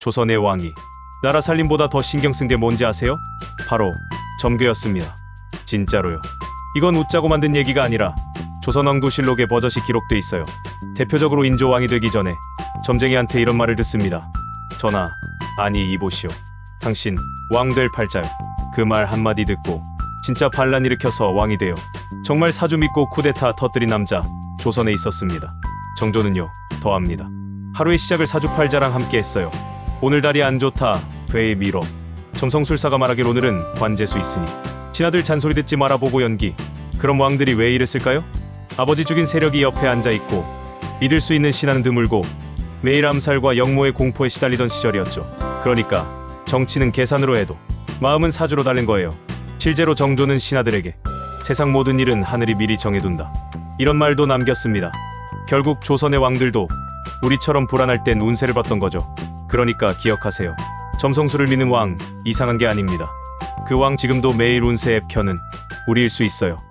조선의 왕이 나라 살림보다 더 신경 쓴 게 뭔지 아세요? 바로 점괘였습니다. 진짜로요. 이건 웃자고 만든 얘기가 아니라 조선왕조실록에 버젓이 기록돼 있어요. 대표적으로 인조왕이 되기 전에 점쟁이한테 이런 말을 듣습니다. 전하, 아니 이보시오. 당신 왕 될 팔자요. 그 말 한마디 듣고 진짜 반란 일으켜서 왕이 돼요. 정말 사주 믿고 쿠데타 터뜨린 남자 조선에 있었습니다. 정조는요 더합니다. 하루의 시작을 사주팔자랑 함께 했어요. 오늘 달이 안 좋다. 괴의 미뤄. 점성술사가 말하길 오늘은 관제수 있으니 신하들 잔소리 듣지 마라 보고 연기. 그럼 왕들이 왜 이랬을까요? 아버지 죽인 세력이 옆에 앉아 있고 믿을 수 있는 신하는 드물고 매일 암살과 역모의 공포에 시달리던 시절이었죠. 그러니까 정치는 계산으로 해도 마음은 사주로 달린 거예요. 실제로 정조는 신하들에게 세상 모든 일은 하늘이 미리 정해둔다. 이런 말도 남겼습니다. 결국 조선의 왕들도 우리처럼 불안할 땐 운세를 봤던 거죠. 그러니까 기억하세요. 점성술을 믿는 왕 이상한 게 아닙니다. 그 왕 지금도 매일 운세 앱 켜는 우리일 수 있어요.